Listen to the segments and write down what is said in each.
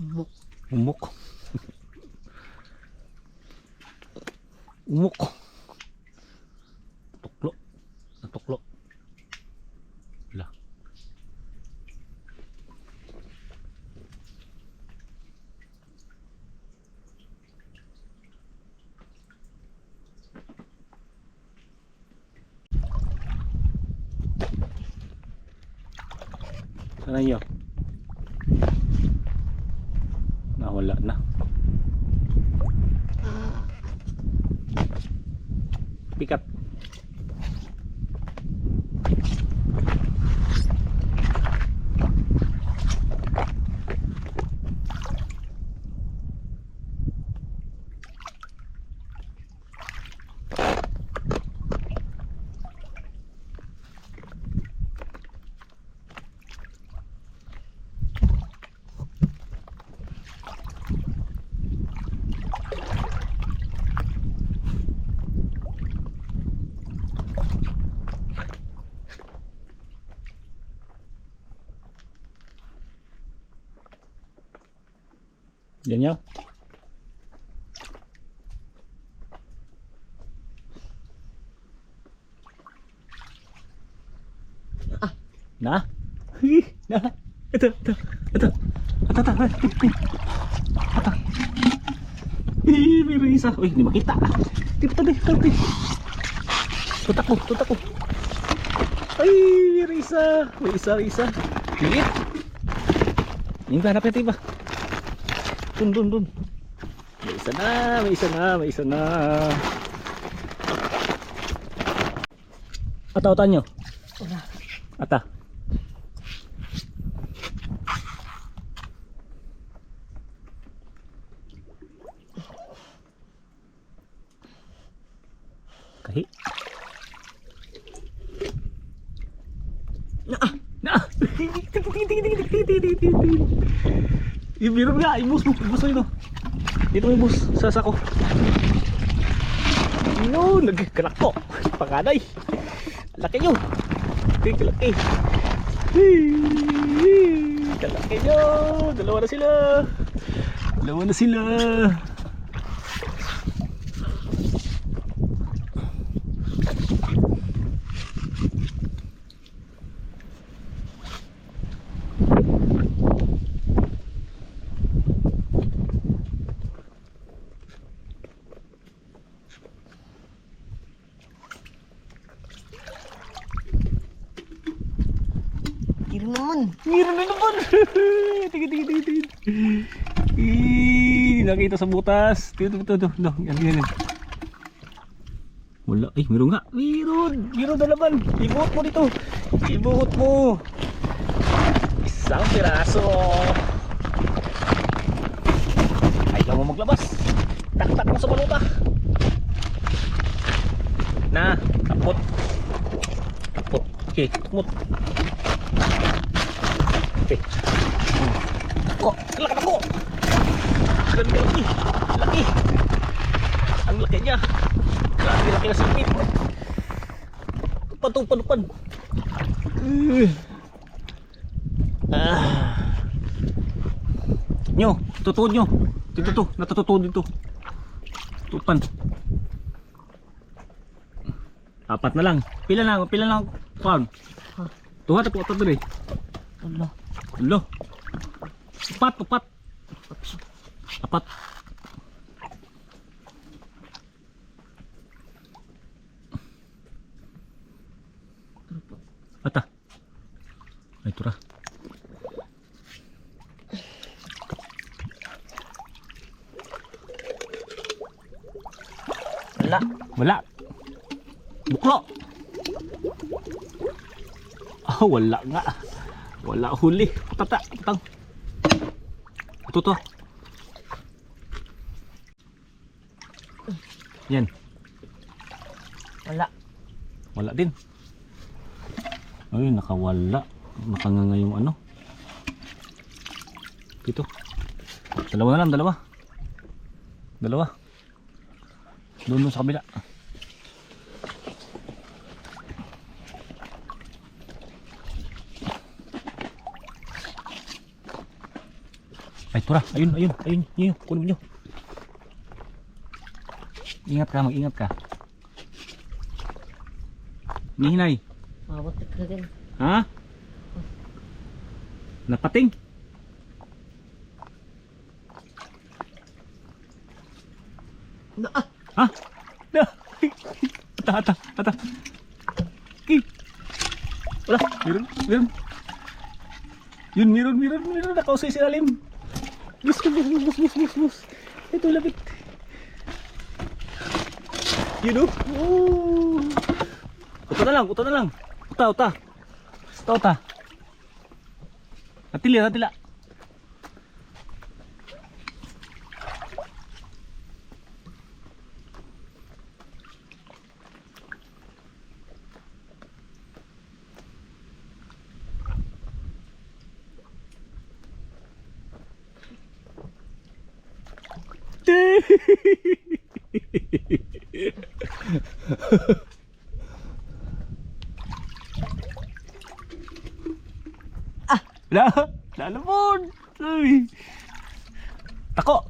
Umok. Umok. Umok. Yan yun. Ah. Na? Na? Ito, ito, ito. Ito, ito, ito, ito. Ito. Eh, meron isa. Uy, hindi makita. Dito, tabi, tabi. Tutak ko, tutak ko. Ay, meron isa. May isa, may isa. Liit. Yung ba, hanapin natin ba? Dun, dun, dun. May isa na, may isa na, may isa na. Ata, ata nyo. Wala. Ata. Kahi. Na ah. Na! Ibiro nga, ibus mo, ibus mo ito. Dito mo ibus, sa sako. Yun, nagkalak ko. Panganay. Laki nyo. Kalaki. Kalaki nyo. Dalawa na sila. Dalawa na sila. Tiro naman. Meron na naman. tingin, tingin, tingin, tingin. Ih, nakita sa butas. Dito, dito, dito. No, yan, yan, yan. Wala. Ay, meron nga. Meron. Meron na naman. Ibuhot mo dito. Ibuhot mo. Isang piraso. Ayaw mo maglabas. Taktak mo sa baluta. Na, tapot. Tapot. Okay, tapot. Okay. Oh, laki ako. Ganda laki. Laki. Ang laki niya. Grabe laki na sipit. Tupad. Uh. Ah. Nyo, tutuod nyo. Dito to, natututuod dito. Tupan. Apat na lang. Pila lang, pila lang. Kuan. Tuha ta po ito diri. Wala. Lo. Apat, apat. Apat. Ata. Ay, tura. Wala. Wala. Buklo. Ah, wala nga. Wala huli. Tata, tang. Ito to. Yan. Wala. Wala din. Ay, nakawala. Nakanganga yung ano. Dito. Dalawa na lang, dalawa. Dalawa. Doon doon sa kabila. Ay, tura. Ayun, ayun, ayun. Yun, yun. Kunin nyo. Ingat ka, mag-ingat ka. Nihinay. Mabot ka din. Ha? Napating? Na, ah, Ha? Na. Ata, ata, ata. Ki. Wala, meron, meron. Yun, meron, meron, meron. Nakausay sa ilalim. Bus, bus, bus, bus, bus, bus, bus. Ito, lapit. Yun, oh. Oh. Uta na lang, uta na lang. Uta, uta. Uta, uta. Natili, natila. Ah! La, lalabon. Ay. Tako.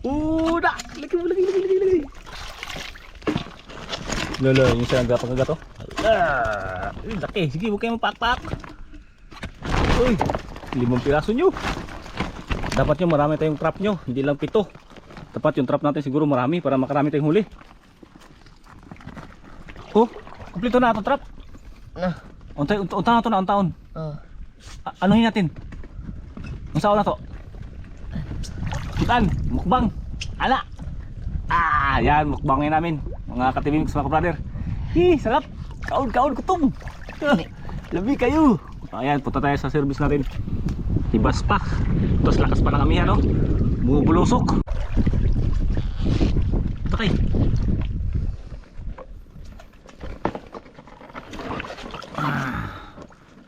Una, lagi mo, lagi, lagi, lagi, lagi. Lolo, yung sa nagapagato. Ah, ay, laki. Sige, huwag kayong mapakpak. Uy, limang piraso nyo. Dapat nyo marami tayong trap nyo, hindi lang pito. Dapat yung trap natin siguro marami para makarami tayong huli. Oh, kumpleto na ito trap. na. Untay, unta, na ito na, untaon. Oh. A- anuhin natin? Ang sao na to? Kitan, mukbang. Ala. Ah, yan, mukbangin namin. Mga katibimix, mga brother. Hi, sarap. Kaon, kaon, kutom. Labi kayo. Ayan, punta tayo sa service natin. Tibas pa. Tapos lakas pa ng amihan, no? Bumubulosok. Takay.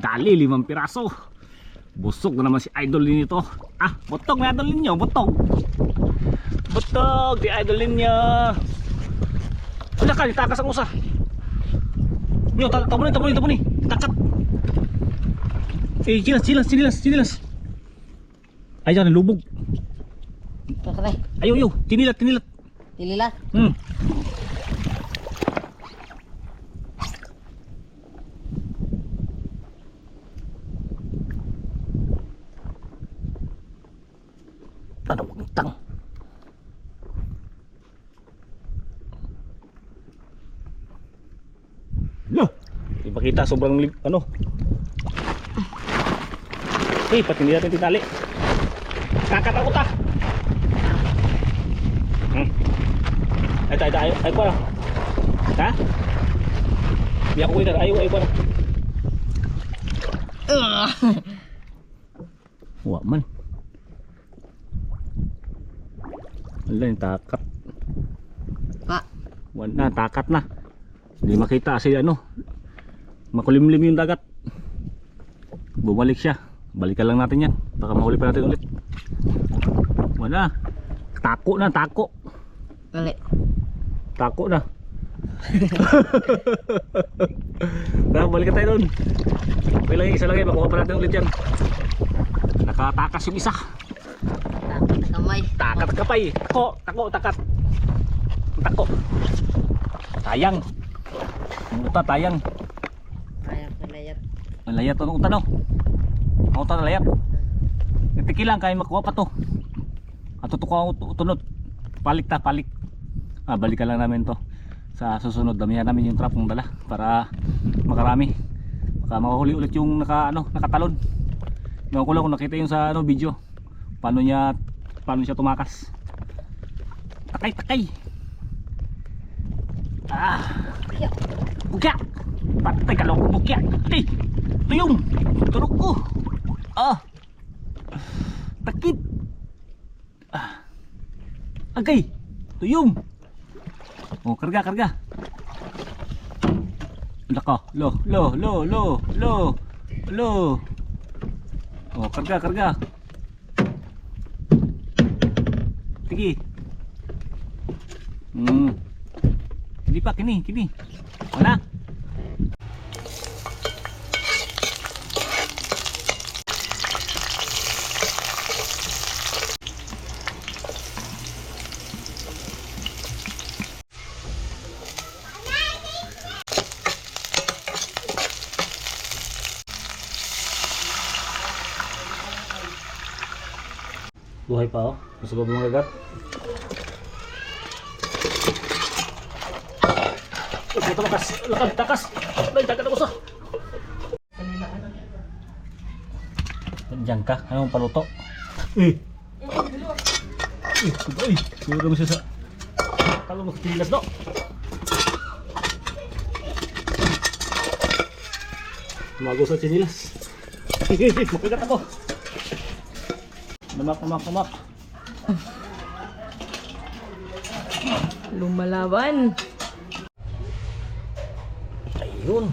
Dali, limang piraso. Busog na naman si idol din ito. Ah, butog na idol ninyo, butog. Butog, di idol ninyo. Wala ka, itakas ang usa. Nyo, ta- tabo ni, tabo ni, tabo ni. Takat. Eh, chilas, chilas, chilas, chilas. Ay, dyan, lubog. Kakray. Ayaw, ayaw, tinilat, tinilat. Tilila. Hmm. Bang tang? Lo, di ba kita sobrang ano? Eh, pati hindi natin tinali. Kakatakot ah! Hmm. Ay, tayo, tayo. Ay, ko lang. Ha? Biyak ko ito. Ayaw, ayaw ko lang. Wa man. Wala yung takat. Pa. Wala na, takat na. Hindi makita kasi ano. Makulimlim yung dagat. Bumalik siya. Balikan lang natin yan. Baka mahuli pa natin ulit. Wala. Tako na, tako. Dali. Tako na. Tara, balik tayo doon. Okay lang, isa lang yan. Makuha pa natin ulit yan. Nakatakas yung isa. Takot na kamay. Takat ka pa eh. Tako, tako, takat. Tako. Tayang. Ang uta, tayang. Kaya pinayat. Ang layat to, ang uta no. Ang uta na layat. Tiki lang, kaya makuha pa to. At tutuko ang ut- utunod. Palik ta, palik. Ah, balikan lang namin to. Sa susunod, damihan namin yung trap ng dala para makarami. Baka makahuli ulit yung naka, ano, nakatalon. Yung ko lang kung nakita yung sa ano, video. Paano niya, paano siya tumakas. Takay, takay. Ah, bukya. Patay ka lang ko bukya. Ti, tuyong. Turok ko. Ah. Takit. Ah. Agay. Tuyong. Oh, karga, karga. Laka, lo, lo, lo, lo, lo, lo. Oh, karga, karga. Tigi. Hmm. Hindi pa, kini, kini. Wala. Buhay pa oh. Nasa loob ng mga gagat. Ito lakas. Lakad, takas. Ay, takas ako sa. Diyan ka. Anong paluto? Eh. Eh, ay. Siguro mo siya sa... Kalo mo katilas do. Tumago sa chinilas. Mapigat ako. Namak, namak, namak. Lumalaban. Ayun.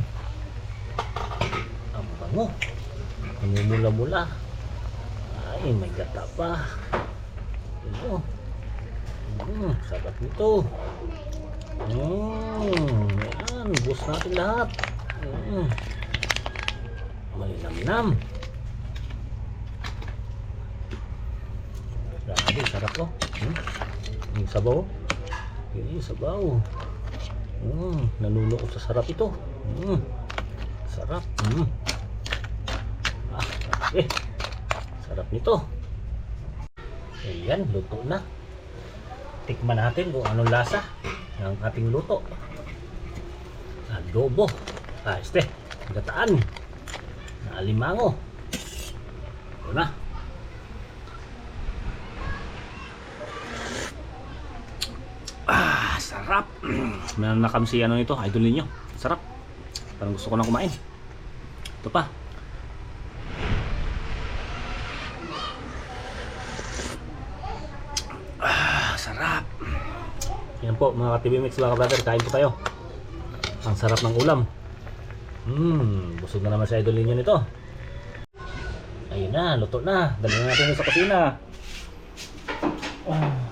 Ang bango. Namumula-mula. Ay, may gata pa. Ano? Hmm, sarap nito. Hmm, yan. Bus natin lahat. Hmm. Malinamnam. Grabe, sarap ko. Hmm? Yung sabaw. Yung sabaw. Mm, nanunuot sa sarap ito. Mm, sarap. Mm. Ah, eh. Sarap nito. Ayan, luto na. Tikman natin kung anong lasa ng ating luto. Adobo. Ah, este. Gataan. Na alimango. Ito na. Ah, sarap. Meron na kami si ano nito, idol ninyo. Sarap. Parang gusto ko na kumain. Ito pa. Ah, sarap. Yan po mga ka-TV Mix mga brother, kain po tayo. Ang sarap ng ulam. Hmm, busog na naman si idol ninyo nito. Ayun na, luto na. Dalhin na natin sa kusina. Ah.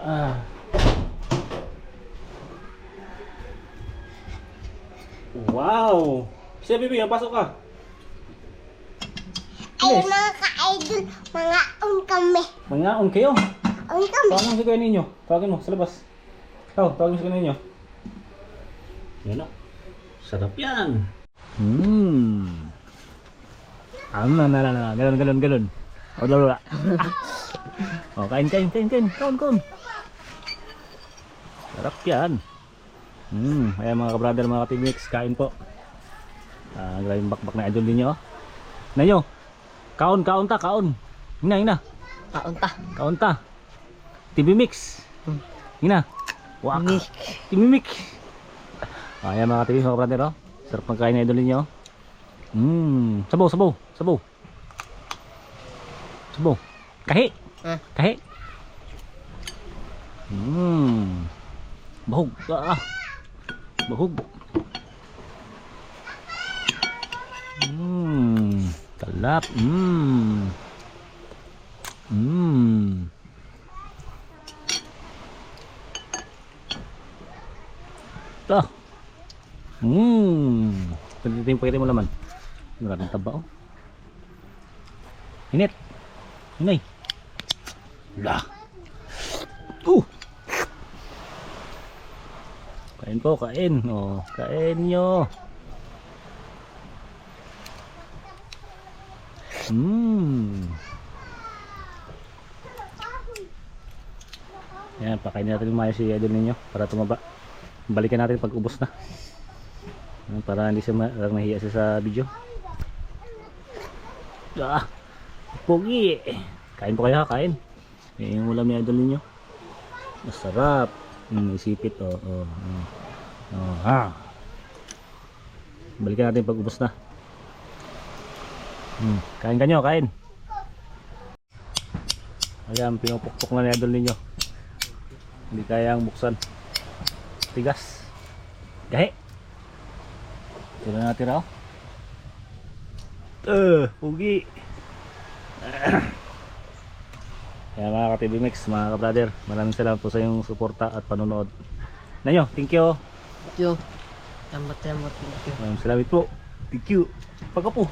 Ah. Wow! Siya, Bibi, pasok ka. Ay, mga ka-idol, mga on kami. Mangaon kayo. On kami. Tawagin mo si kuya ninyo. Tawagin mo sa labas. Ikaw, tawagin mo si kuya ninyo. Yan o. Sarap yan. Hmm. Ano na, na, na, na. Galon, galon, galon. O, lalo, lalo. o, kain, kain, kain, kain. Kain, kain. Sarap yan. Hmm. Ayan mga ka-brother, mga ka-teammates. Kain po. Ah, grabe yung bakbak na idol ninyo. oh. Nanyo. Kaon, kaon ta, kaon. Hina, hina. Kaunta. Kaon ta. TV Mix. Hina. Waka. Mix. TV Mix. Ah, Ayan mga TV mga brother oh. Sarap ng kain na idol ninyo. Mmm. Sabaw, sabaw, sabaw. Sabaw. Kahi. Ah. Kahi. Mmm. Bahog. Ah. Bahog. Mmm. Talap. Mmm. Mmm. Ito. Mmm. Yung pwede mo laman. Maraming taba oh. Init. Inay. La. Uh. Kain po, kain. Oh, kain nyo. Mmm. Yan, pakainin natin yung mayo si idol ninyo para tumaba. Balikan natin pag ubos na. Para hindi siya mahiya siya sa video. Ah, pogi. Kain po kayo ha, kain. Yung ulam ni idol ninyo. Masarap. Hmm, isipit oh. Oh, oh. oh ha. Balikan natin pag ubos na. Hmm, kain kanyo, kain. Ayan, pinupukpok na ni idol ninyo. Hindi kayang buksan. Tigas. Gahe. Ito na natin raw. Uh, pugi. Kaya mga ka-TV Mix, mga ka-brother, maraming salamat po sa inyong suporta at panonood. Nanyo, thank you. Thank you. Salamat, salamat. Thank you. Maraming salamat po. Thank you. Pagka po.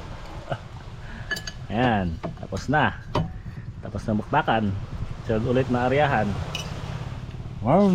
Ayan, tapos na. Tapos na mukbakan. Sunod ulit na aryahan. Wow.